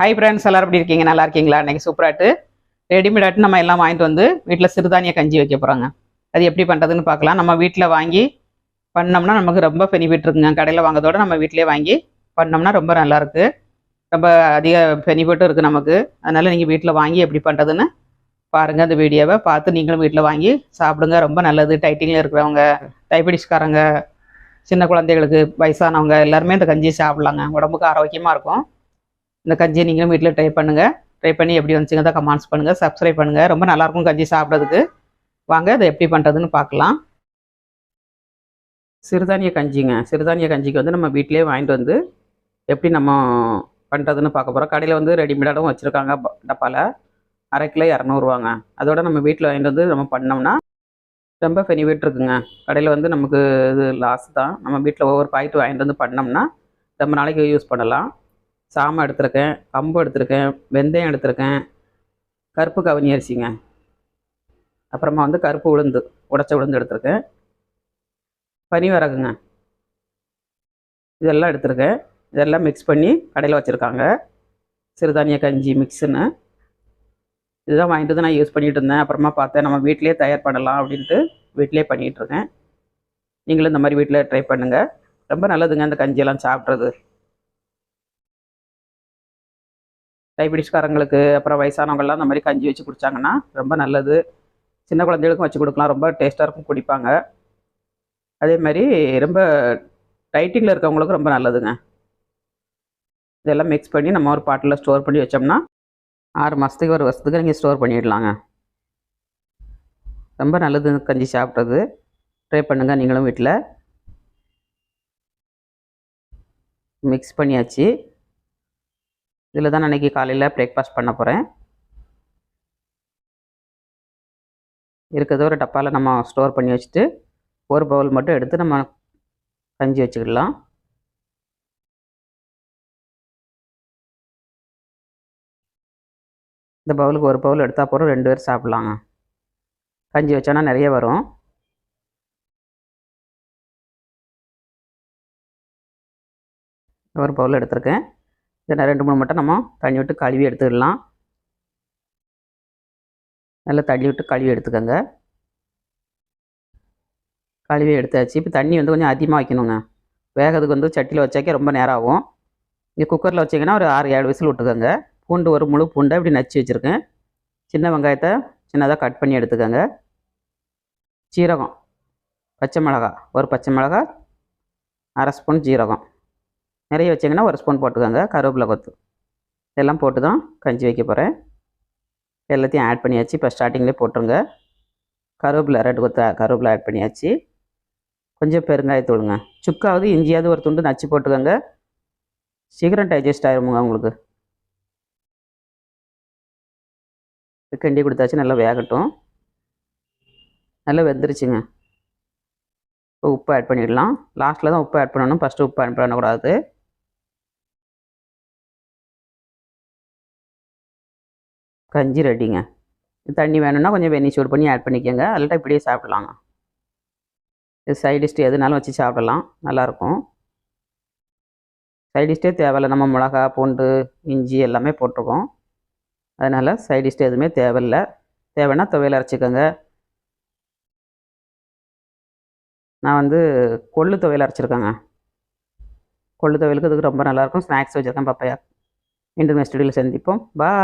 Hi friends எல்லாரும் எப்படி இருக்கீங்க? நல்லா இருக்கீங்களா? இன்றைக்கி சூப்பராட்டு ரெடிமேடாட்டு நம்ம எல்லாம் வாங்கிட்டு வந்து வீட்டில் சிறுதானிய கஞ்சி வைக்க போகிறாங்க அது எப்படி பண்ணுறதுன்னு பார்க்கலாம். நம்ம வீட்டில் வாங்கி பண்ணோம்னா நமக்கு ரொம்ப பெனிஃபிட் இருக்குங்க. கடையில் வாங்குறதோட நம்ம வீட்டிலே வாங்கி பண்ணோம்னா ரொம்ப நல்லாயிருக்கு ரொம்ப அதிக பெனிஃபிட்டும் இருக்குது நமக்கு. அதனால் நீங்கள் வீட்டில் வாங்கி எப்படி பண்ணுறதுன்னு பாருங்கள் அந்த வீடியோவை பார்த்து நீங்களும் வீட்டில் வாங்கி சாப்பிடுங்க. ரொம்ப நல்லது. டைட்டிங்கில் இருக்கிறவங்க டைபடிஸ்காரங்க சின்ன குழந்தைகளுக்கு வயசானவங்க எல்லாருமே இந்த கஞ்சி சாப்பிட்லாங்க. உடம்புக்கு ஆரோக்கியமாக இருக்கும். இந்த கஞ்சியை நீங்களும் வீட்டில் ட்ரை பண்ணுங்கள் ட்ரை பண்ணி எப்படி வந்துச்சுங்க தான் கமெண்ட்ஸ் பண்ணுங்கள் சப்ஸ்கிரைப் பண்ணுங்கள் ரொம்ப நல்லாயிருக்கும் கஞ்சி சாப்பிட்றதுக்கு. வாங்க அதை எப்படி பண்ணுறதுன்னு பார்க்கலாம். சிறுதானிய கஞ்சிங்க. சிறுதானிய கஞ்சிக்கு வந்து நம்ம வீட்டிலே வாங்கிட்டு வந்து எப்படி நம்ம பண்ணுறதுன்னு பார்க்க போகிறோம் கடையில் வந்து ரெடிமேடாகவும் வச்சுருக்காங்க. டப்பாவில் அரை கிலோ இரநூறுவாங்க. அதோட நம்ம வீட்டில் வாங்கிட்டு வந்து நம்ம பண்ணோம்னா ரொம்ப பெனிஃபிட் இருக்குங்க. கடையில் வந்து நமக்கு இது லாஸ் தான். நம்ம வீட்டில் ஒவ்வொரு பாக்கெட் வாங்கிட்டு வந்து பண்ணோம்னா ரொம்ப நாளைக்கு யூஸ் பண்ணலாம். சாமை எடுத்திருக்கேன் கம்பு எடுத்திருக்கேன் வெந்தயம் எடுத்திருக்கேன் கருப்பு கவனி அரிசிங்க. அப்புறமா வந்து கருப்பு உளுந்து உடச்ச உளுந்து எடுத்திருக்கேன். பனி வரகுங்க இதெல்லாம் எடுத்திருக்கேன். இதெல்லாம் மிக்ஸ் பண்ணி கடையில் வச்சுருக்காங்க. சிறுதானிய கஞ்சி மிக்ஸுன்னு இதுதான் வாங்கிட்டு வந்து நான் யூஸ் பண்ணிகிட்டு இருந்தேன். அப்புறமா பார்த்தேன் நம்ம வீட்டிலே தயார் பண்ணலாம் அப்படின்ட்டு வீட்டிலே பண்ணிகிட்ருக்கேன் நீங்களும் இந்த மாதிரி வீட்டில் ட்ரை பண்ணுங்கள் ரொம்ப நல்லதுங்க இந்த கஞ்சியெல்லாம் சாப்பிட்றது. டயபிட்டிஸ்காரங்களுக்கு அப்புறம் வயசானவங்கள்லாம் அந்த மாதிரி கஞ்சி வச்சு குடித்தாங்கன்னா ரொம்ப நல்லது. சின்ன குழந்தைகளுக்கும் வச்சு கொடுக்கலாம். ரொம்ப டேஸ்ட்டாக இருக்கும் குடிப்பாங்க. அதே மாதிரி ரொம்ப டைட்டிங்கில் இருக்கவங்களுக்கும் ரொம்ப நல்லதுங்க. இதெல்லாம் மிக்ஸ் பண்ணி நம்ம ஒரு பாட்டில் ஸ்டோர் பண்ணி வச்சோம்னா ஆறு மாதத்துக்கு ஒரு வருஷத்துக்கு நீங்கள் ஸ்டோர் பண்ணிடலாங்க. ரொம்ப நல்லது கஞ்சி சாப்பிட்றது. ட்ரை பண்ணுங்கள் நீங்களும் வீட்டில் மிக்ஸ் பண்ணியாச்சு. இதில் தான் அன்றைக்கி காலையில் பிரேக்ஃபாஸ்ட் பண்ண போகிறேன். இருக்கிறத ஒரு டப்பாவில் நம்ம ஸ்டோர் பண்ணி வச்சுட்டு ஒரு பவுல் மட்டும் எடுத்து நம்ம கஞ்சி வச்சுக்கிடலாம். இந்த பவுலுக்கு ஒரு பவுல் எடுத்தால் போகிறோம் ரெண்டு பேர் சாப்பிட்லாங்க. கஞ்சி வச்சோன்னா நிறைய வரும். ஒரு பவுல் எடுத்திருக்கேன். இதை ரெண்டு மூணு மட்டும் நம்ம தண்ணி விட்டு கழுவி எடுத்துக்கலாம். நல்லா தண்ணி விட்டு கழுவி எடுத்துக்கோங்க. கழுவி எடுத்தாச்சு. இப்போ தண்ணி வந்து கொஞ்சம் அதிகமாக வைக்கணுங்க. வேகிறதுக்கு வந்து சட்டியில் வச்சாக்கே ரொம்ப நேரம் ஆகும். இங்கே குக்கரில் வச்சிங்கன்னா ஒரு ஆறு ஏழு விசில் விட்டுக்கோங்க. பூண்டு ஒரு முழு பூண்டை இப்படி நச்சு வச்சுருக்கேன். சின்ன வெங்காயத்தை சின்னதாக கட் பண்ணி எடுத்துக்கோங்க. சீரகம் பச்சை மிளகா ஒரு பச்சை மிளகா அரை ஸ்பூன் ஜீரகம் நிறைய வச்சிங்கன்னா ஒரு ஸ்பூன் போட்டுக்கோங்க. கருவேப்பிலை கொத்து. இதெல்லாம் போட்டு தான் கஞ்சி வைக்க போகிறேன் எல்லாத்தையும் ஆட் பண்ணியாச்சு. இப்போ ஸ்டார்டிங்லேயே போட்டுருங்க. கருவேப்பிலை ரெண்டு கொத்து கருவேப்பிலை ஆட் பண்ணியாச்சு. கொஞ்சம் பெருங்காயத்தூளுங்க சுக்காவது இஞ்சியாவது ஒரு துண்டு நச்சு போட்டுக்கோங்க. சீக்கிரம் டைஜஸ்ட் ஆயிருமுங்க உங்களுக்கு. கிண்டி கொடுத்தாச்சு நல்லா வேகட்டும். நல்லா வெந்துருச்சுங்க. இப்போ உப்பு ஆட் பண்ணிடலாம். லாஸ்ட்டில் தான் உப்பு ஆட் பண்ணணும். ஃபஸ்ட்டு உப்பு ஆட் பண்ணக்கூடாது. கஞ்சி ரெடிங்க. தண்ணி வேணும்னா கொஞ்சம் வெந்நி சூடு பண்ணி ஆட் பண்ணிக்கோங்க. அல்லட்டா இப்படியே சாப்பிட்லாங்க. இது சைட் எதுனாலும் வச்சு சாப்பிடலாம். நல்லாயிருக்கும். சைட் டிஷ்டே தேவையில்லை. நம்ம மிளகா பூண்டு இஞ்சி எல்லாமே போட்டிருக்கோம். அதனால் சைட் எதுவுமே தேவையில்லை. தேவைன்னா துவையல் அரைச்சிக்கோங்க. நான் வந்து கொள்ளு துவையல் அரைச்சிருக்கேங்க. கொள்ளு துவையலுக்கு இதுக்கு ரொம்ப நல்லாயிருக்கும். ஸ்நாக்ஸ் வச்சுருக்கேன் பப்பையா. மீண்டும் நெக்ஸ்ட் வீடியோவில் சந்திப்போம். பா